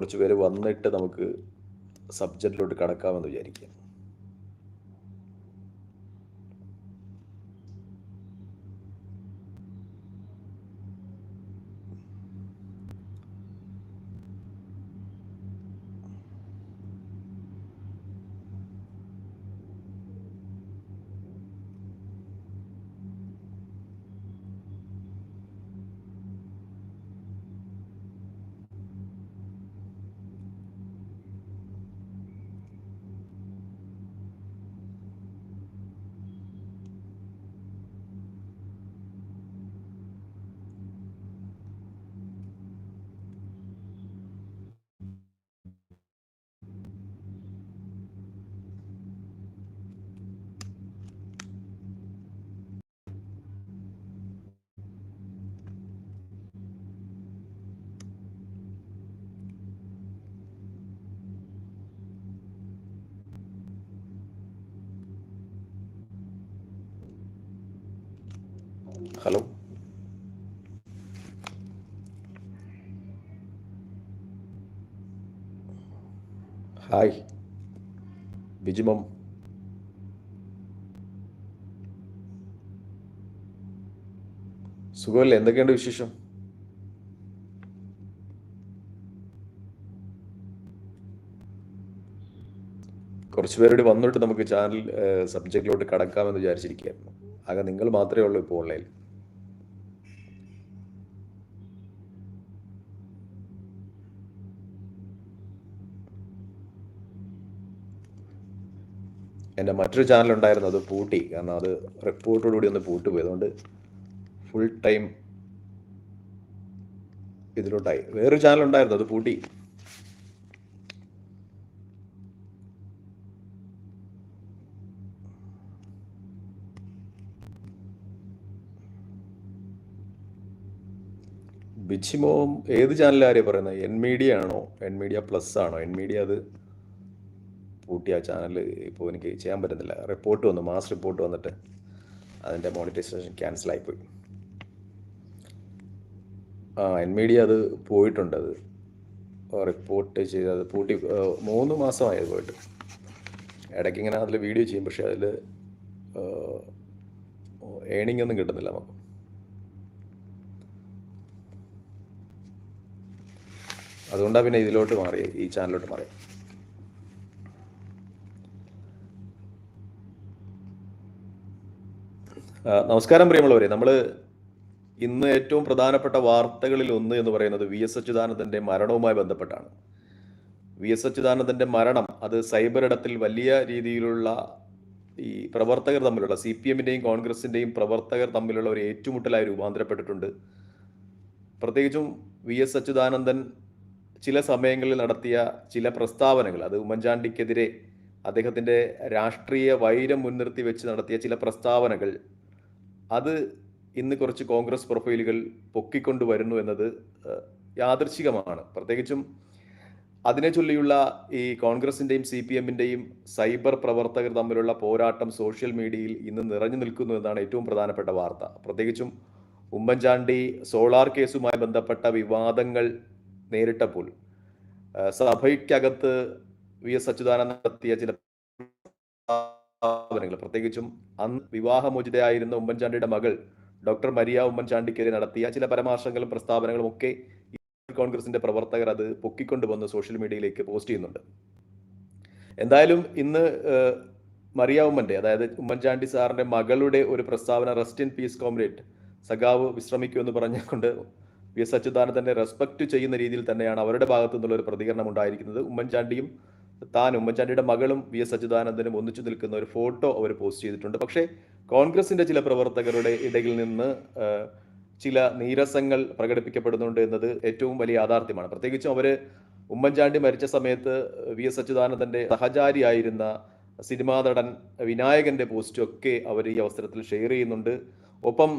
കുറച്ച് പേര് വന്നിട്ട് നമുക്ക് സബ്ജക്റ്റിലോട്ട് കടക്കാമെന്ന് വിചാരിക്കാം ഹലോ. ഹായ്. ബിജുമം സുഖമല്ലേ? എന്തൊക്കെയുണ്ട് വിശേഷം? കുറച്ചുപേരോട് വന്നിട്ട് നമുക്ക് ചാനൽ സബ്ജക്റ്റിലോട്ട് കടക്കാമെന്ന് വിചാരിച്ചിരിക്കുകയായിരുന്നു. ആകെ നിങ്ങൾ മാത്രമേ ഉള്ളൂ ഇപ്പോൾ ഓൺലൈനിൽ എന്റെ മറ്റൊരു ചാനൽ ഉണ്ടായിരുന്നു അത് പൂട്ടി. കാരണം അത് റിപ്പോർട്ടോടുകൂടി ഒന്ന് പൂട്ടുപോയി അതുകൊണ്ട് ഫുൾ ടൈം ഇതിലോട്ടായി. വേറൊരു ചാനൽ ഉണ്ടായിരുന്നു അത് പൂട്ടി. ബിച്ചിമോം ഏത് ചാനലാരെയും പറയുന്നത് എൻ മീഡിയ ആണോ? എൻ മീഡിയ പ്ലസ് ആണോ? എൻ മീഡിയ അത് പൂട്ടിയ ചാനൽ ഇപ്പോൾ എനിക്ക് ചെയ്യാൻ പറ്റുന്നില്ല. റിപ്പോർട്ട് വന്നു മാസ് റിപ്പോർട്ട് വന്നിട്ട് അതിന്റെ മോണിറ്റൈസേഷൻ ക്യാൻസൽ ആയിപ്പോയി ആ എൻ മീഡിയ അത് പോയിട്ടുണ്ട് അത്. റിപ്പോർട്ട് ചെയ്ത് അത് പൂട്ടി മൂന്ന് മാസമായി അത് പോയിട്ട്. ഇടയ്ക്ക് ഇങ്ങനെ അതിൽ വീഡിയോ ചെയ്യും പക്ഷേ അതിൽ ഏണിംഗ് ഒന്നും കിട്ടുന്നില്ല നമുക്ക്. അതുകൊണ്ടാണ് പിന്നെ ഇതിലോട്ട് മാറി ഈ ചാനലിലോട്ട് മാറി നമസ്കാരം പ്രിയമുള്ളവരെ. നമ്മൾ ഇന്ന് ഏറ്റവും പ്രധാനപ്പെട്ട വാർത്തകളിൽ ഒന്ന് എന്ന് പറയുന്നത് വി എസ് അച്യുതാനന്ദന്റെ മരണവുമായി ബന്ധപ്പെട്ടാണ്. വി എസ് അച്യുതാനന്ദന്റെ മരണം അത് സൈബർ ഇടത്തിൽ വലിയ രീതിയിലുള്ള ഈ പ്രവർത്തകർ തമ്മിലുള്ള സി പി എമ്മിന്റെയും കോൺഗ്രസിന്റെയും പ്രവർത്തകർ തമ്മിലുള്ള ഒരു ഏറ്റുമുട്ടലായി രൂപാന്തരപ്പെട്ടിട്ടുണ്ട്. പ്രത്യേകിച്ചും വി എസ് അച്യുതാനന്ദൻ ചില സമയങ്ങളിൽ നടത്തിയ ചില പ്രസ്താവനകൾ അത് ഉമ്മൻചാണ്ടിക്കെതിരെ അദ്ദേഹത്തിന്റെ രാഷ്ട്രീയ വൈരം മുൻനിർത്തി വെച്ച് നടത്തിയ ചില പ്രസ്താവനകൾ അത് ഇന്ന് കുറച്ച് കോൺഗ്രസ് പ്രൊഫൈലുകൾ പൊക്കിക്കൊണ്ടു വരുന്നു എന്നത് യാദർശികമാണ് പ്രത്യേകിച്ചും അതിനെ ചൊല്ലിയുള്ള ഈ കോൺഗ്രസിന്റെയും സി പി എമ്മിന്റെയും സൈബർ പ്രവർത്തകർ തമ്മിലുള്ള പോരാട്ടം സോഷ്യൽ മീഡിയയിൽ ഇന്ന് നിറഞ്ഞു നിൽക്കുന്നു എന്നാണ് ഏറ്റവും പ്രധാനപ്പെട്ട വാർത്ത. പ്രത്യേകിച്ചും ഉമ്മൻചാണ്ടി സോളാർ കേസുമായി ബന്ധപ്പെട്ട വിവാദങ്ങൾ നേരിട്ടപ്പോൾ സഭയ്ക്കകത്ത് വി എസ് അച്യുതാനന്ദൻ നടത്തിയ ചില സ്ഥാപനങ്ങൾ പ്രത്യേകിച്ചും അന്ന് വിവാഹമോചിതയായിരുന്ന ഉമ്മൻചാണ്ടിയുടെ മകൾ ഡോക്ടർ മരിയ ഉമ്മൻചാണ്ടിക്കെതിരെ നടത്തിയ ചില പരാമർശങ്ങളും പ്രസ്താവനകളും ഒക്കെ കോൺഗ്രസിന്റെ പ്രവർത്തകർ അത് പൊക്കിക്കൊണ്ടുവന്ന് സോഷ്യൽ മീഡിയയിലേക്ക് പോസ്റ്റ് ചെയ്യുന്നുണ്ട്. എന്തായാലും ഇന്ന് മറിയ ഉമ്മന്റെ അതായത് ഉമ്മൻചാണ്ടി സാറിന്റെ മകളുടെ ഒരു പ്രസ്താവന റെസ്റ്റ് ഇൻ പീസ് കോമ്രേറ്റ് സഖാവ് വിശ്രമിക്കൂ എന്ന് പറഞ്ഞുകൊണ്ട് വി എസ് അച്യുതാനന്ദനെ റെസ്പെക്ട് ചെയ്യുന്ന രീതിയിൽ തന്നെയാണ് അവരുടെ ഭാഗത്തു നിന്നുള്ള ഒരു പ്രതികരണം ഉണ്ടായിരിക്കുന്നത്. ഉമ്മൻചാണ്ടിയും താൻ ഉമ്മൻചാണ്ടിയുടെ മകളും വി എസ് അച്യുതാനന്ദനും ഒന്നിച്ചു നിൽക്കുന്ന ഒരു ഫോട്ടോ അവർ പോസ്റ്റ് ചെയ്തിട്ടുണ്ട്. പക്ഷേ കോൺഗ്രസിന്റെ ചില പ്രവർത്തകരുടെ ഇടയിൽ നിന്ന് ചില നീരസങ്ങൾ പ്രകടിപ്പിക്കപ്പെടുന്നുണ്ട് എന്നത് ഏറ്റവും വലിയ യാഥാർത്ഥ്യമാണ്. പ്രത്യേകിച്ചും അവർ ഉമ്മൻചാണ്ടി മരിച്ച സമയത്ത് വി എസ് അച്യുതാനന്ദന്റെ സഹചാരിയായിരുന്ന സിനിമാ നടൻ വിനായകന്റെ പോസ്റ്റൊക്കെ അവർ ഈ അവസരത്തിൽ ഷെയർ ചെയ്യുന്നുണ്ട്. ഒപ്പം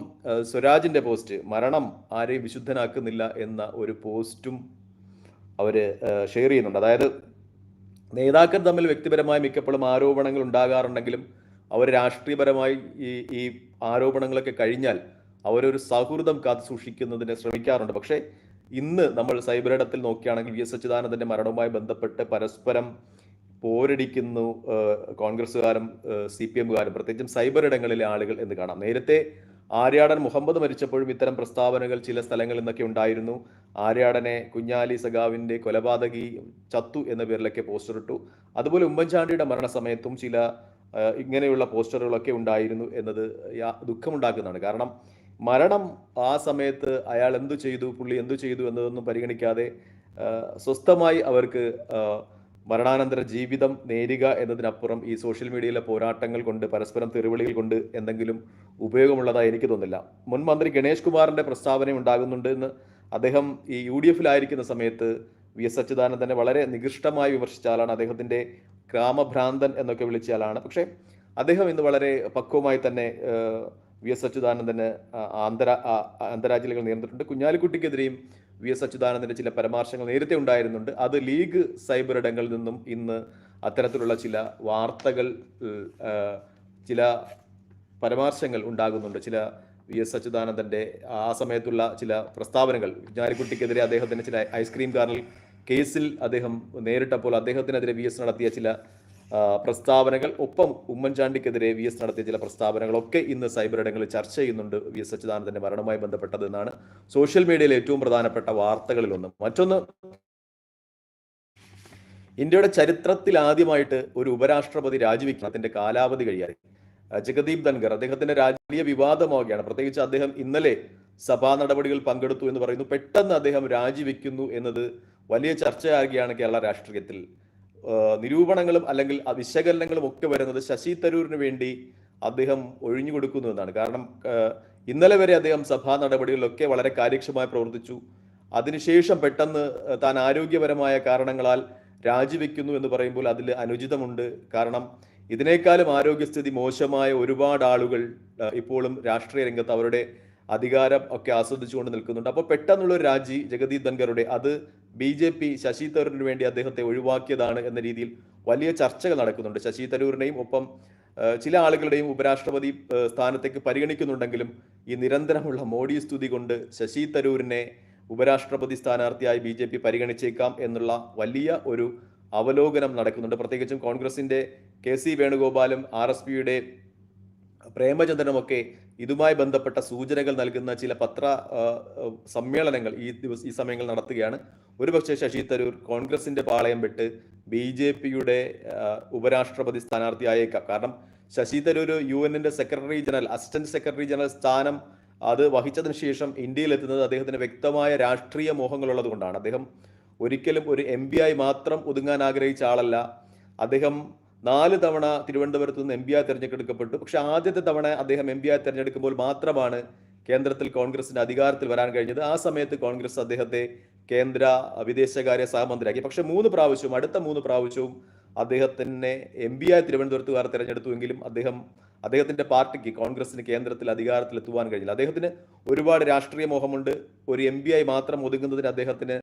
സ്വരാജിന്റെ പോസ്റ്റ് മരണം ആരെയും വിശുദ്ധനാക്കുന്നില്ല എന്ന ഒരു പോസ്റ്റും അവർ ഷെയർ ചെയ്യുന്നുണ്ട്. അതായത് നേതാക്കൾ തമ്മിൽ വ്യക്തിപരമായ മിക്കപ്പോഴും ആരോപണങ്ങൾ ഉണ്ടാകാറുണ്ടെങ്കിലും അവർ രാഷ്ട്രീയപരമായി ഈ ഈ ആരോപണങ്ങളൊക്കെ കഴിഞ്ഞാൽ അവരൊരു സൗഹൃദം കാത്തു സൂക്ഷിക്കുന്നതിന് ശ്രമിക്കാറുണ്ട്. പക്ഷേ ഇന്ന് നമ്മൾ സൈബർ ഇടത്തിൽ നോക്കുകയാണെങ്കിൽ വി എസ് അച്യുതാനന്ദന്റെ മരണവുമായി ബന്ധപ്പെട്ട് പരസ്പരം പോരടിക്കുന്നു കോൺഗ്രസ്സുകാരും സി പി എമ്മുകാരും. പ്രത്യേകിച്ചും സൈബർ ഇടങ്ങളിലെ ആളുകൾ എന്ന് കാണാം. നേരത്തെ ആര്യാടൻ മുഹമ്മദ് മരിച്ചപ്പോഴും ഇത്തരം പ്രസ്താവനകൾ ചില സ്ഥലങ്ങളിൽ നിന്നൊക്കെ ഉണ്ടായിരുന്നു. ആര്യാടനെ കുഞ്ഞാലി സഖാവിന്റെ കൊലപാതകി ചത്തു എന്ന പേരിലൊക്കെ പോസ്റ്റർ ഇട്ടു. അതുപോലെ ഉമ്മൻചാണ്ടിയുടെ മരണസമയത്തും ചില ഇങ്ങനെയുള്ള പോസ്റ്ററുകളൊക്കെ ഉണ്ടായിരുന്നു എന്നത് ദുഃഖമുണ്ടാക്കുന്നതാണ്. കാരണം മരണം ആ സമയത്ത് അയാൾ എന്തു ചെയ്തു പുള്ളി എന്തു ചെയ്തു എന്നതൊന്നും പരിഗണിക്കാതെ സ്വസ്ഥമായി അവർക്ക് മരണാനന്തര ജീവിതം നേരുക എന്നതിനപ്പുറം ഈ സോഷ്യൽ മീഡിയയിലെ പോരാട്ടങ്ങൾ കൊണ്ട് പരസ്പരം തെരുവിളികൾ കൊണ്ട് എന്തെങ്കിലും ഉപയോഗമുള്ളതായി എനിക്ക് തോന്നില്ല മുൻ മന്ത്രി ഗണേഷ് കുമാറിന്റെ പ്രസ്താവന ഉണ്ടാകുന്നുണ്ട് എന്ന് അദ്ദേഹം ഈ യു ഡി എഫിലായിരിക്കുന്ന സമയത്ത് വി എസ് അച്യുതാനന്ദനെ വളരെ നികൃഷ്ടമായി വിമർശിച്ചാലാണ് അദ്ദേഹത്തിന്റെ ഗ്രാമഭ്രാന്തൻ എന്നൊക്കെ വിളിച്ചാലാണ് പക്ഷേ അദ്ദേഹം ഇന്ന് വളരെ പക്വമായി തന്നെ വി എസ് അച്യുതാനന്ദന് അന്തരാ അന്തരാജ്യങ്ങൾ നേരിട്ടിട്ടുണ്ട്. കുഞ്ഞാലിക്കുട്ടിക്കെതിരെയും വി എസ് അച്യുതാനന്ദന്റെ ചില പരാമർശങ്ങൾ നേരത്തെ ഉണ്ടായിരുന്നുണ്ട്. അത് ലീഗ് സൈബർ ഇടങ്ങളിൽ നിന്നും ഇന്ന് അത്തരത്തിലുള്ള ചില വാർത്തകൾ ചില പരാമർശങ്ങൾ ഉണ്ടാകുന്നുണ്ട്. ചില വി എസ് അച്യുതാനന്ദന്റെ ആ സമയത്തുള്ള ചില പ്രസ്താവനകൾ. കുഞ്ഞാലിക്കുട്ടിക്കെതിരെ അദ്ദേഹത്തിന്റെ ചില ഐസ്ക്രീം കാറിൽ കേസിൽ അദ്ദേഹം നേരിട്ടപ്പോൾ അദ്ദേഹത്തിനെതിരെ വി എസ് നടത്തിയ ചില പ്രസ്താവനകൾ. ഒപ്പം ഉമ്മൻചാണ്ടിക്കെതിരെ വി എസ് നടത്തിയ ചില പ്രസ്താവനകളൊക്കെ ഇന്ന് സൈബർ ഇടങ്ങളിൽ ചർച്ച ചെയ്യുന്നുണ്ട്. വി എസ് അച്യുതാനന്ദന്റെ മരണവുമായി ബന്ധപ്പെട്ടത് എന്നാണ് സോഷ്യൽ മീഡിയയിലെ ഏറ്റവും പ്രധാനപ്പെട്ട വാർത്തകളിലൊന്ന്. മറ്റൊന്ന് ഇന്ത്യയുടെ ചരിത്രത്തിൽ ആദ്യമായിട്ട് ഒരു ഉപരാഷ്ട്രപതി രാജിവെക്കുന്നതിന്റെ കാലാവധി കഴിയാതെ. ജഗദീപ് ധൻഖർ അദ്ദേഹത്തിന്റെ രാജകീയ വിവാദമാവുകയാണ്. പ്രത്യേകിച്ച് അദ്ദേഹം ഇന്നലെ സഭാ നടപടികൾ പങ്കെടുത്തു എന്ന് പറയുന്നു. പെട്ടെന്ന് അദ്ദേഹം രാജിവെക്കുന്നു എന്നത് വലിയ ചർച്ചയാകുകയാണ് കേരള രാഷ്ട്രീയത്തിൽ. നിരൂപണങ്ങളും അല്ലെങ്കിൽ വിശകലനങ്ങളും ഒക്കെ വരുന്നത് ശശി തരൂരിന് വേണ്ടി അദ്ദേഹം ഒഴിഞ്ഞു കൊടുക്കുന്നു എന്നാണ്. കാരണം ഇന്നലെ വരെ അദ്ദേഹം സഭാ നടപടികളിലൊക്കെ വളരെ കാര്യക്ഷമമായി പ്രവർത്തിച്ചു. അതിനുശേഷം പെട്ടെന്ന് താൻ ആരോഗ്യപരമായ കാരണങ്ങളാൽ രാജിവെക്കുന്നു എന്ന് പറയുമ്പോൾ അതിൽ അനുചിതമുണ്ട്. കാരണം ഇതിനേക്കാളും ആരോഗ്യസ്ഥിതി മോശമായ ഒരുപാട് ആളുകൾ ഇപ്പോഴും രാഷ്ട്രീയ രംഗത്ത് അവരുടെ അധികാരം ഒക്കെ ആസ്വദിച്ചുകൊണ്ട് നിൽക്കുന്നുണ്ട്. അപ്പോൾ പെട്ടെന്നുള്ള ഒരു രാജി ജഗദീപ് ധൻഖറുടെ അത് ബി ജെ പി ശശി തരൂരിന് വേണ്ടി അദ്ദേഹത്തെ ഒഴിവാക്കിയതാണ് എന്ന രീതിയിൽ വലിയ ചർച്ചകൾ നടക്കുന്നുണ്ട്. ശശി തരൂരിനെയും ഒപ്പം ചില ആളുകളുടെയും ഉപരാഷ്ട്രപതി സ്ഥാനത്തേക്ക് പരിഗണിക്കുന്നുണ്ടെങ്കിലും ഈ നിരന്തരമുള്ള മോഡി സ്തുതി കൊണ്ട് ശശി തരൂരിനെ ഉപരാഷ്ട്രപതി സ്ഥാനാർത്ഥിയായി ബി ജെ പി പരിഗണിച്ചേക്കാം എന്നുള്ള വലിയ ഒരു അവലോകനം നടക്കുന്നുണ്ട്. പ്രത്യേകിച്ചും കോൺഗ്രസിന്റെ കെ സി വേണുഗോപാലും ആർ എസ് പിയുടെ പ്രേമചന്ദ്രനുമൊക്കെ ഇതുമായി ബന്ധപ്പെട്ട സൂചനകൾ നൽകുന്ന ചില പത്ര സമ്മേളനങ്ങൾ ഈ ദിവസം ഈ സമയങ്ങൾ നടത്തുകയാണ്. ഒരുപക്ഷെ ശശി തരൂർ കോൺഗ്രസിന്റെ പാളയം വിട്ട് ബി ജെ പിയുടെ ഉപരാഷ്ട്രപതി സ്ഥാനാർത്ഥിയായേക്കാം. കാരണം ശശി തരൂർ യു എന്നിന്റെ secretary general assistant secretary general സ്ഥാനം അത് വഹിച്ചതിന് ശേഷം ഇന്ത്യയിൽ എത്തുന്നത് അദ്ദേഹത്തിന് വ്യക്തമായ രാഷ്ട്രീയ മോഹങ്ങളുള്ളത് കൊണ്ടാണ്. അദ്ദേഹം ഒരിക്കലും ഒരു എം ആയി മാത്രം ഒതുങ്ങാൻ ആഗ്രഹിച്ച ആളല്ല. അദ്ദേഹം നാല് തവണ തിരുവനന്തപുരത്ത് നിന്ന് എം പി ആയി തിരഞ്ഞെടുക്കപ്പെട്ടു. പക്ഷെ ആദ്യത്തെ തവണ അദ്ദേഹം എം പി ആയി തിരഞ്ഞെടുക്കുമ്പോൾ മാത്രമാണ് കേന്ദ്രത്തിൽ കോൺഗ്രസിന്റെ അധികാരത്തിൽ വരാൻ കഴിഞ്ഞത്. ആ സമയത്ത് കോൺഗ്രസ് അദ്ദേഹത്തെ കേന്ദ്ര വിദേശകാര്യ സഹമന്ത്രിയാക്കി. പക്ഷെ മൂന്ന് പ്രാവശ്യവും അടുത്ത മൂന്ന് പ്രാവശ്യവും അദ്ദേഹത്തിനെ എം പി ആയി തിരുവനന്തപുരത്തുകാർ തിരഞ്ഞെടുത്തുവെങ്കിലും അദ്ദേഹം അദ്ദേഹത്തിന്റെ പാർട്ടിക്ക് കോൺഗ്രസിന് കേന്ദ്രത്തിൽ അധികാരത്തിൽ എത്തുവാൻ കഴിഞ്ഞില്ല. അദ്ദേഹത്തിന് ഒരുപാട് രാഷ്ട്രീയ മോഹമുണ്ട്. ഒരു എം പി ആയി മാത്രം ഒതുങ്ങുന്നതിന് അദ്ദേഹത്തിന്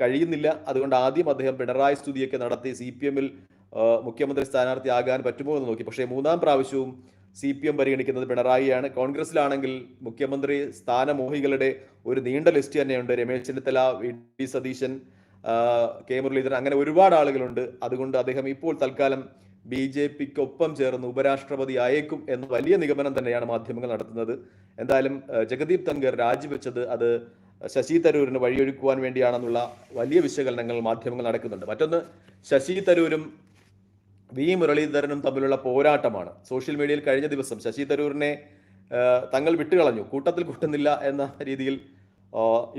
കഴിയുന്നില്ല. അതുകൊണ്ട് ആദ്യം അദ്ദേഹം പിണറായി സ്തുതിയൊക്കെ നടത്തി സി പി എമ്മിൽ മുഖ്യമന്ത്രി സ്ഥാനാർത്ഥിയാകാൻ പറ്റുമോ എന്ന് നോക്കി. പക്ഷേ മൂന്നാം പ്രാവശ്യവും സി പി എം പരിഗണിക്കുന്നത് പിണറായിയാണ്. കോൺഗ്രസിലാണെങ്കിൽ മുഖ്യമന്ത്രി സ്ഥാനമോഹികളുടെ ഒരു നീണ്ട ലിസ്റ്റ് തന്നെയുണ്ട്. Ramesh Chennithala V. D Satheesan K. Muraleedharan അങ്ങനെ ഒരുപാട് ആളുകളുണ്ട്. അതുകൊണ്ട് അദ്ദേഹം ഇപ്പോൾ തൽക്കാലം ബി ജെ പിക്കൊപ്പം ചേർന്ന് ഉപരാഷ്ട്രപതി ആയേക്കും എന്ന വലിയ നിഗമനം തന്നെയാണ് മാധ്യമങ്ങൾ നടത്തുന്നത്. എന്തായാലും ജഗദീപ് തങ്കർ രാജിവെച്ചത് അത് ശശി തരൂരിന് വഴിയൊരുക്കുവാൻ വേണ്ടിയാണെന്നുള്ള വലിയ വിശകലനങ്ങൾ മാധ്യമങ്ങൾ നടക്കുന്നുണ്ട്. മറ്റൊന്ന് ശശി തരൂരും വി മുരളീധരനും തമ്മിലുള്ള പോരാട്ടമാണ്. സോഷ്യൽ മീഡിയയിൽ കഴിഞ്ഞ ദിവസം ശശി തരൂരിനെ തങ്ങൾ വിട്ടുകളഞ്ഞു. കൂട്ടത്തിൽ കൂട്ടുന്നില്ല എന്ന രീതിയിൽ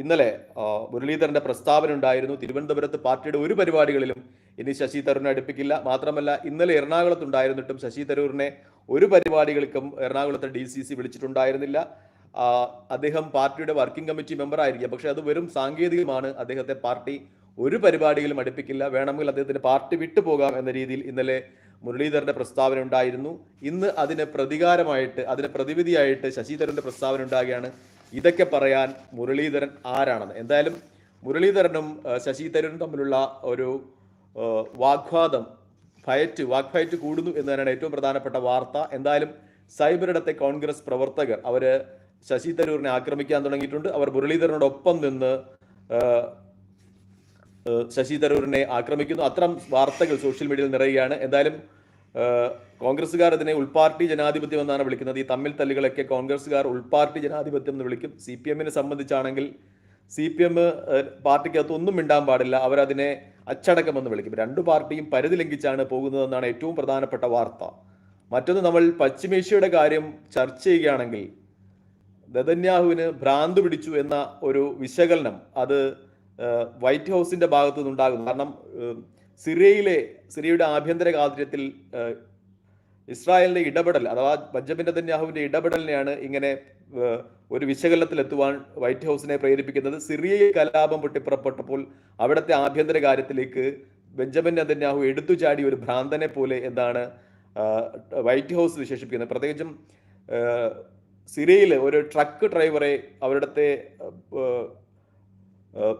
ഇന്നലെ മുരളീധരന്റെ പ്രസ്താവന ഉണ്ടായിരുന്നു. തിരുവനന്തപുരത്ത് പാർട്ടിയുടെ ഒരു പരിപാടികളിലും ഇനി ശശി തരൂരിനെ അടുപ്പിക്കില്ല. മാത്രമല്ല ഇന്നലെ എറണാകുളത്ത് ഉണ്ടായിരുന്നിട്ടും ശശി തരൂരിനെ ഒരു പരിപാടികൾക്കും എറണാകുളത്തെ ഡി സി സി വിളിച്ചിട്ടുണ്ടായിരുന്നില്ല. അദ്ദേഹം പാർട്ടിയുടെ വർക്കിംഗ് കമ്മിറ്റി മെമ്പർ ആയിരിക്കാം പക്ഷെ അത് വെറും സാങ്കേതികമാണ്. അദ്ദേഹത്തെ പാർട്ടി ഒരു പരിപാടിയിലും അടുപ്പിക്കില്ല. വേണമെങ്കിൽ അദ്ദേഹത്തിന് പാർട്ടി വിട്ടുപോകാം എന്ന രീതിയിൽ ഇന്നലെ മുരളീധരന്റെ പ്രസ്താവന ഉണ്ടായിരുന്നു. ഇന്ന് അതിന് പ്രതികാരമായിട്ട് അതിന് പ്രതിവിധിയായിട്ട് ശശി തരൂരിന്റെ പ്രസ്താവന ഉണ്ടാകുകയാണ്. ഇതൊക്കെ പറയാൻ മുരളീധരൻ ആരാണെന്ന്. എന്തായാലും മുരളീധരനും ശശിധരനും തമ്മിലുള്ള ഒരു വാഗ്വാദം ഫയറ്റ് വാഗ്ഫയറ്റ് കൂടുന്നു എന്ന് തന്നെയാണ് ഏറ്റവും പ്രധാനപ്പെട്ട വാർത്ത. എന്തായാലും സൈബറിടത്തെ കോൺഗ്രസ് പ്രവർത്തകർ അവർ ശശി തരൂരിനെ ആക്രമിക്കാൻ തുടങ്ങിയിട്ടുണ്ട്. അവർ മുരളീധരനോടൊപ്പം നിന്ന് ശശി തരൂരിനെ ആക്രമിക്കുന്നു. അത്തരം വാർത്തകൾ സോഷ്യൽ മീഡിയയിൽ നിറയുകയാണ്. എന്തായാലും കോൺഗ്രസ്സുകാർ ഇതിനെ ഉൾപാർട്ടി ജനാധിപത്യം എന്നാണ് വിളിക്കുന്നത്. ഈ തമ്മിൽ തല്ലുകളൊക്കെ കോൺഗ്രസ്സുകാർ ഉൾപാർട്ടി ജനാധിപത്യം എന്ന് വിളിക്കും. സി പി എമ്മിനെ സംബന്ധിച്ചാണെങ്കിൽ സി പി എം പാർട്ടിക്കകത്ത് ഒന്നും മിണ്ടാൻ പാടില്ല. അവരതിനെ അച്ചടക്കമെന്ന് വിളിക്കും. രണ്ടു പാർട്ടിയും പരിധി ലംഘിച്ചാണ് പോകുന്നതെന്നാണ് ഏറ്റവും പ്രധാനപ്പെട്ട വാർത്ത. മറ്റൊന്ന് നമ്മൾ പശ്ചിമേഷ്യയുടെ കാര്യം ചർച്ച ചെയ്യുകയാണെങ്കിൽ നെതന്യാഹുവിന് ഭ്രാന്ത് പിടിച്ചു എന്ന ഒരു വിശകലനം അത് വൈറ്റ് ഹൗസിന്റെ ഭാഗത്തു നിന്നുണ്ടാകുന്നു കാരണം സിറിയയിലെ സിറിയയുടെ ആഭ്യന്തര കാതിര്യത്തിൽ ഇസ്രായേലിന്റെ ഇടപെടൽ അഥവാ ബഞ്ചമിൻ നെതന്യാഹുവിന്റെ ഇടപെടലിനെയാണ് ഇങ്ങനെ ഒരു വിശകലനത്തിൽ എത്തുവാൻ വൈറ്റ് ഹൗസിനെ പ്രേരിപ്പിക്കുന്നത്. സിറിയയിൽ കലാപം പൊട്ടിപ്പുറപ്പെട്ടപ്പോൾ അവിടുത്തെ ആഭ്യന്തര കാര്യത്തിലേക്ക് ബെഞ്ചമിൻ നെതന്യാഹു എടുത്തു ചാടി ഒരു ഭ്രാന്തനെ പോലെ എന്നാണ് വൈറ്റ് ഹൗസ് വിശേഷിപ്പിക്കുന്നത്. പ്രത്യേകിച്ചും സിറിയയിൽ ഒരു ട്രക്ക് ഡ്രൈവറെ ആഹ്,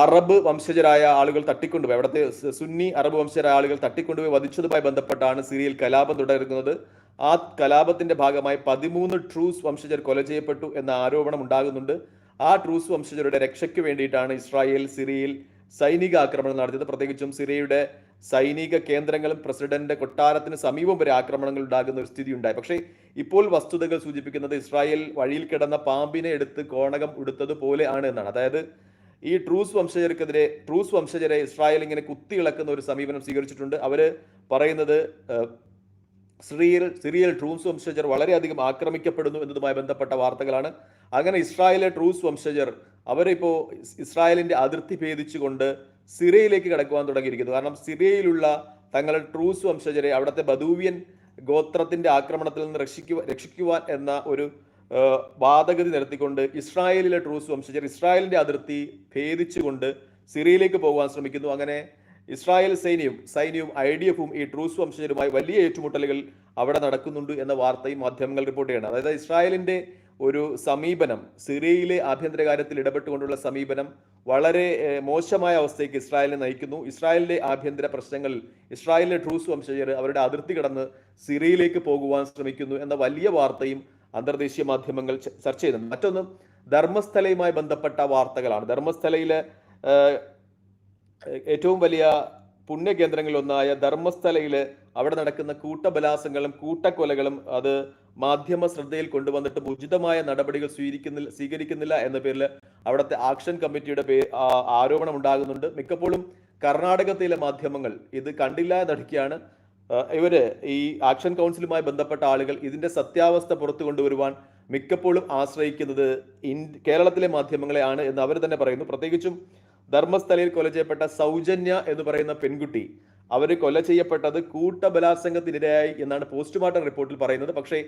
അറബ് വംശജരായ ആളുകൾ തട്ടിക്കൊണ്ടുപോയി. അവിടുത്തെ സുന്നി അറബ് വംശജരായ ആളുകൾ തട്ടിക്കൊണ്ടുപോയി വധിച്ചതുമായി ബന്ധപ്പെട്ടാണ് സിറിയയിൽ കലാപം തുടരുന്നത്. ആ കലാപത്തിന്റെ ഭാഗമായി പതിമൂന്ന് ട്രൂസ് വംശജർ കൊല ചെയ്യപ്പെട്ടു എന്ന ആരോപണം ഉണ്ടാകുന്നുണ്ട്. ആ ട്രൂസ് വംശജരുടെ രക്ഷയ്ക്ക് വേണ്ടിയിട്ടാണ് ഇസ്രായേൽ സിറിയയിൽ സൈനിക ആക്രമണം നടത്തിയത്. പ്രത്യേകിച്ചും സിറിയയുടെ സൈനിക കേന്ദ്രങ്ങളും പ്രസിഡന്റ് കൊട്ടാരത്തിന് സമീപം വരെ ആക്രമണങ്ങൾ ഉണ്ടാകുന്ന ഒരു സ്ഥിതി ഉണ്ടായി പക്ഷേ ഇപ്പോൾ വസ്തുതകൾ സൂചിപ്പിക്കുന്നത് ഇസ്രായേൽ വഴിയിൽ കിടന്ന പാമ്പിനെ എടുത്ത് കോണകം ഉടുത്തത് പോലെ ആണ് എന്നാണ്. അതായത് ഈ ട്രൂസ് വംശജർക്കെതിരെ ട്രൂസ് വംശജരെ ഇസ്രായേൽ ഇങ്ങനെ കുത്തി ഇളക്കുന്ന ഒരു സമീപനം സ്വീകരിച്ചിട്ടുണ്ട്. അവർ പറയുന്നത് സിറിയൽ സിറിയൽ ട്രൂസ് വംശജർ വളരെയധികം ആക്രമിക്കപ്പെടുന്നു എന്നതുമായി ബന്ധപ്പെട്ട വാർത്തകളാണ്. അങ്ങനെ ഇസ്രായേലിലെ ട്രൂസ് വംശജർ അവരിപ്പോൾ ഇസ്രായേലിന്റെ അതിർത്തി ഭേദിച്ചുകൊണ്ട് സിറിയയിലേക്ക് കടക്കുവാൻ തുടങ്ങിയിരിക്കുന്നു. കാരണം സിറിയയിലുള്ള തങ്ങളുടെ ട്രൂസ് വംശജരെ അവിടുത്തെ ബദൂവിയൻ ഗോത്രത്തിന്റെ ആക്രമണത്തിൽ നിന്ന് രക്ഷിക്കുക രക്ഷിക്കുവാൻ എന്ന ഒരു വാദഗതി നിരത്തിക്കൊണ്ട് ഇസ്രായേലിലെ ട്രൂസ് വംശജർ ഇസ്രായേലിന്റെ അതിർത്തി ഭേദിച്ചുകൊണ്ട് സിറിയയിലേക്ക് പോകാൻ ശ്രമിക്കുന്നു. അങ്ങനെ ഇസ്രായേൽ സൈന്യവും സൈന്യവും ഐ ഡി എഫും ഈ ട്രൂസ് വംശജരുമായി വലിയ ഏറ്റുമുട്ടലുകൾ അവിടെ നടക്കുന്നുണ്ട് എന്ന വാർത്തയും മാധ്യമങ്ങൾ റിപ്പോർട്ട് ചെയ്യണം അതായത് ഇസ്രായേലിന്റെ ഒരു സമീപനം സിറിയയിലെ ആഭ്യന്തര കാര്യത്തിൽ ഇടപെട്ടുകൊണ്ടുള്ള സമീപനം വളരെ മോശമായ അവസ്ഥയ്ക്ക് ഇസ്രായേലിനെ നയിക്കുന്നു. ഇസ്രായേലിന്റെ ആഭ്യന്തര പ്രശ്നങ്ങൾ ഇസ്രായേലിലെ ട്രൂസ് വംശജർ അവരുടെ അതിർത്തി കടന്ന് സിറിയയിലേക്ക് പോകുവാൻ ശ്രമിക്കുന്നു എന്ന വലിയ വാർത്തയും അന്തർദേശീയ മാധ്യമങ്ങൾ ചർച്ച ചെയ്യുന്നുണ്ട് മറ്റൊന്ന് ധർമ്മസ്ഥലയുമായി ബന്ധപ്പെട്ട വാർത്തകളാണ്. ധർമ്മസ്ഥലയിലെ ഏറ്റവും വലിയ പുണ്യകേന്ദ്രങ്ങളിലൊന്നായ ധർമ്മസ്ഥലയിൽ അവിടെ നടക്കുന്ന കൂട്ടബലാസങ്ങളും കൂട്ടക്കൊലകളും അത് മാധ്യമ ശ്രദ്ധയിൽ കൊണ്ടുവന്നിട്ട് ഉചിതമായ നടപടികൾ സ്വീകരിക്കുന്നില്ല സ്വീകരിക്കുന്നില്ല എന്ന പേരിൽ അവിടുത്തെ ആക്ഷൻ കമ്മിറ്റിയുടെ പേ ആരോപണം ഉണ്ടാകുന്നുണ്ട് മിക്കപ്പോഴും കർണാടകത്തിലെ മാധ്യമങ്ങൾ ഇത് കണ്ടില്ല എന്നടിക്കുകയാണ്. ആ, ഇവർ ഈ ആക്ഷൻ കൗൺസിലുമായി ബന്ധപ്പെട്ട ആളുകൾ ഇതിന്റെ സത്യാവസ്ഥ പുറത്തു കൊണ്ടുവരുവാൻ മിക്കപ്പോഴും ആശ്രയിക്കുന്നത് കേരളത്തിലെ മാധ്യമങ്ങളെയാണ് എന്ന് അവർ തന്നെ പറയുന്നു. പ്രത്യേകിച്ചും ധർമ്മസ്ഥലയിൽ കൊല ചെയ്യപ്പെട്ട സൗജന്യ എന്ന് പറയുന്ന പെൺകുട്ടി അവർ കൊല ചെയ്യപ്പെട്ടത് കൂട്ടബലാത്സംഗത്തിനിരയായി എന്നാണ് പോസ്റ്റ്മോർട്ടം റിപ്പോർട്ടിൽ പറയുന്നത്. പക്ഷേ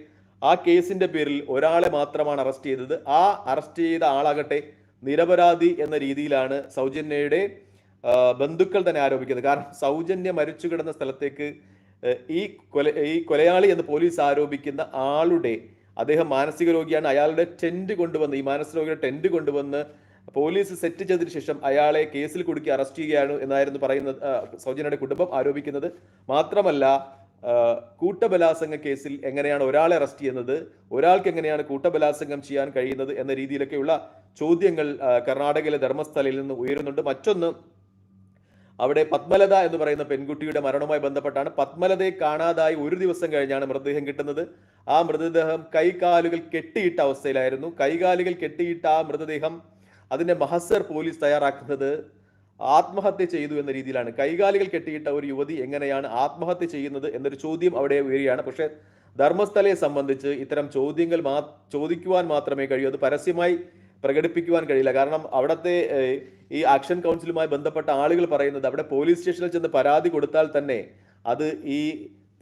ആ കേസിന്റെ പേരിൽ ഒരാളെ മാത്രമാണ് അറസ്റ്റ് ചെയ്തത്. ആ അറസ്റ്റ് ചെയ്ത ആളാകട്ടെ നിരപരാധി എന്ന രീതിയിലാണ് സൗജന്യയുടെ ബന്ധുക്കൾ തന്നെ ആരോപിക്കുന്നത്. കാരണം സൗജന്യ മരിച്ചു കിടന്ന സ്ഥലത്തേക്ക് ഈ കൊല ഈ കൊലയാളി എന്ന് പോലീസ് ആരോപിക്കുന്ന ആളുടെ അദ്ദേഹം മാനസിക രോഗിയാണ്. അയാളുടെ ടെന്റ് കൊണ്ടുവന്ന് ഈ മാനസിക രോഗിയുടെ ടെന്റ് കൊണ്ടുവന്ന് പോലീസ് സെറ്റ് ചെയ്തതിനു ശേഷം അയാളെ കേസിൽ കൊടുക്കി അറസ്റ്റ് ചെയ്യുകയാണ് എന്നായിരുന്നു പറയുന്നത് സൗജന്യയുടെ കുടുംബം ആരോപിക്കുന്നത്. മാത്രമല്ല കൂട്ടബലാസംഗ കേസിൽ എങ്ങനെയാണ് ഒരാളെ അറസ്റ്റ് ചെയ്യുന്നത് ഒരാൾക്ക് എങ്ങനെയാണ് കൂട്ടബലാസംഗം ചെയ്യാൻ കഴിയുന്നത് എന്ന രീതിയിലൊക്കെയുള്ള ചോദ്യങ്ങൾ കർണാടകയിലെ ധർമ്മസ്ഥലയിൽ നിന്ന് ഉയരുന്നുണ്ട്. മറ്റൊന്ന് അവിടെ പത്മലത എന്ന് പറയുന്ന പെൺകുട്ടിയുടെ മരണവുമായി ബന്ധപ്പെട്ടാണ്. പത്മലതയെ കാണാതായി ഒരു ദിവസം കഴിഞ്ഞാണ് മൃതദേഹം കിട്ടുന്നത്. ആ മൃതദേഹം കൈകാലുകൾ കെട്ടിയിട്ട അവസ്ഥയിലായിരുന്നു. കൈകാലുകൾ കെട്ടിയിട്ട ആ മൃതദേഹം അതിന്റെ മഹസർ പോലീസ് തയ്യാറാക്കുന്നത് ആത്മഹത്യ ചെയ്തു എന്ന രീതിയിലാണ്. കൈകാലുകൾ കെട്ടിയിട്ട ഒരു യുവതി എങ്ങനെയാണ് ആത്മഹത്യ ചെയ്യുന്നത് എന്നൊരു ചോദ്യം അവിടെ ഉയരുകയാണ്. പക്ഷേ ധർമ്മസ്ഥലയെ സംബന്ധിച്ച് ഇത്തരം ചോദ്യങ്ങൾ മാ ചോദിക്കുവാൻ മാത്രമേ കഴിയൂ. അത് പരസ്യമായി പ്രകടിപ്പിക്കുവാൻ കഴിയില്ല. കാരണം അവിടുത്തെ ഈ ആക്ഷൻ കൗൺസിലുമായി ബന്ധപ്പെട്ട ആളുകൾ പറയുന്നത് അവിടെ പോലീസ് സ്റ്റേഷനിൽ ചെന്ന് പരാതി കൊടുത്താൽ തന്നെ അത് ഈ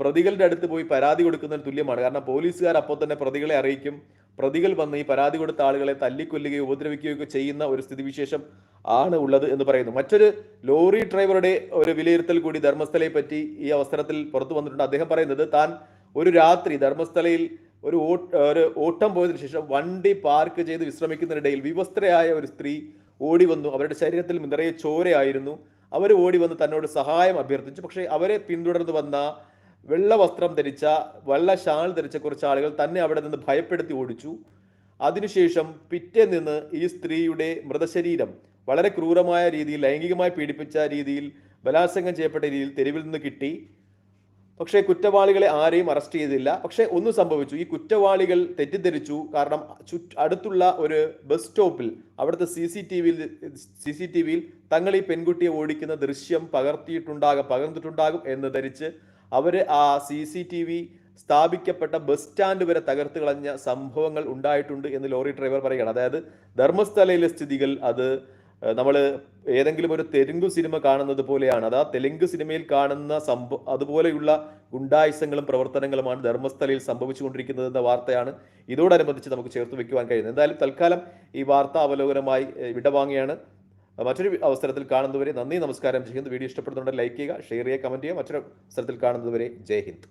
പ്രതികളുടെ അടുത്ത് പോയി പരാതി കൊടുക്കുന്നതിന് തുല്യമാണ്. കാരണം പോലീസുകാർ അപ്പോൾ തന്നെ പ്രതികളെ അറിയിക്കും. പ്രതികൾ വന്ന് ഈ പരാതി കൊടുത്ത ആളുകളെ തല്ലിക്കൊല്ലുകയോ ഉപദ്രവിക്കുകയോ ചെയ്യുന്ന ഒരു സ്ഥിതിവിശേഷം ആണ് ഉള്ളത് എന്ന് പറയുന്നു. മറ്റൊരു ലോറി ഡ്രൈവറുടെ ഒരു വിലയിരുത്തൽ കൂടി ധർമ്മസ്ഥലയെ പറ്റി ഈ അവസരത്തിൽ പുറത്തു വന്നിട്ടുണ്ട്. അദ്ദേഹം പറയുന്നത് താൻ ഒരു രാത്രി ധർമ്മസ്ഥലയിൽ ഒരു ഒരു ഓട്ടം പോയതിനു ശേഷം വണ്ടി പാർക്ക് ചെയ്ത് വിശ്രമിക്കുന്നതിനിടയിൽ വിവസ്ത്രയായ ഒരു സ്ത്രീ ഓടി വന്നു. അവരുടെ ശരീരത്തിൽ നിറയെ ചോരയായിരുന്നു. അവർ ഓടി വന്ന് തന്നോട് സഹായം അഭ്യർത്ഥിച്ചു. പക്ഷേ അവരെ പിന്തുടർന്ന് വന്ന വെള്ള വസ്ത്രം ധരിച്ച വെള്ള ഷാൾ ധരിച്ച കുറച്ച് ആളുകൾ തന്നെ അവിടെ നിന്ന് ഭയപ്പെടുത്തി ഓടിച്ചു. അതിനുശേഷം പിറ്റേ നിന്ന് ഈ സ്ത്രീയുടെ മൃതശരീരം വളരെ ക്രൂരമായ രീതിയിൽ ലൈംഗികമായി പീഡിപ്പിച്ച രീതിയിൽ ബലാത്സംഗം ചെയ്യപ്പെട്ട രീതിയിൽ തെരുവിൽ നിന്ന് കിട്ടി. പക്ഷേ കുറ്റവാളികളെ ആരെയും അറസ്റ്റ് ചെയ്തില്ല. പക്ഷേ ഒന്ന് സംഭവിച്ചു. ഈ കുറ്റവാളികൾ തെറ്റിദ്ധരിച്ചു. കാരണം അടുത്തുള്ള ഒരു ബസ് സ്റ്റോപ്പിൽ അവിടുത്തെ സി സി ടി വിയിൽ സി സി ടി വിയിൽ തങ്ങൾ ഈ പെൺകുട്ടിയെ ഓടിക്കുന്ന ദൃശ്യം പകർത്തിയിട്ടുണ്ടാകും പകർന്നിട്ടുണ്ടാകും എന്ന് ധരിച്ച് അവർ ആ സി സി ടി വി സ്ഥാപിക്കപ്പെട്ട ബസ് സ്റ്റാൻഡ് വരെ തകർത്ത് കളഞ്ഞ സംഭവങ്ങൾ ഉണ്ടായിട്ടുണ്ട് എന്ന് ലോറി ഡ്രൈവർ പറയുകയാണ്. അതായത് ധർമ്മസ്ഥലയിലെ സ്ഥിതികൾ അത് നമ്മൾ ഏതെങ്കിലും ഒരു തെലുങ്ക് സിനിമ കാണുന്നത് പോലെയാണ്. അത് ആ തെലുങ്ക് സിനിമയിൽ കാണുന്ന സംഭവ അതുപോലെയുള്ള ഗുണ്ടായുസങ്ങളും പ്രവർത്തനങ്ങളുമാണ് ധർമ്മസ്ഥലയിൽ സംഭവിച്ചുകൊണ്ടിരിക്കുന്നത് എന്ന വാർത്തയാണ് ഇതോടനുബന്ധിച്ച് നമുക്ക് ചേർത്ത് വെക്കുവാൻ കഴിയുന്നത്. എന്തായാലും തൽക്കാലം ഈ വാർത്താ അവലോകനമായി വിടവാങ്ങിയാണ്. മറ്റൊരു അവസരത്തിൽ കാണുന്നവരെ നന്ദി നമസ്കാരം. ചെയ്യുന്നത് വീഡിയോ ഇഷ്ടപ്പെടുന്നുണ്ടെങ്കിൽ ലൈക്ക് ചെയ്യുക ഷെയർ ചെയ്യുക കമന്റ് ചെയ്യുക. മറ്റൊരു അവസരത്തിൽ കാണുന്നതുവരെ ജയ് ഹിന്ദ്.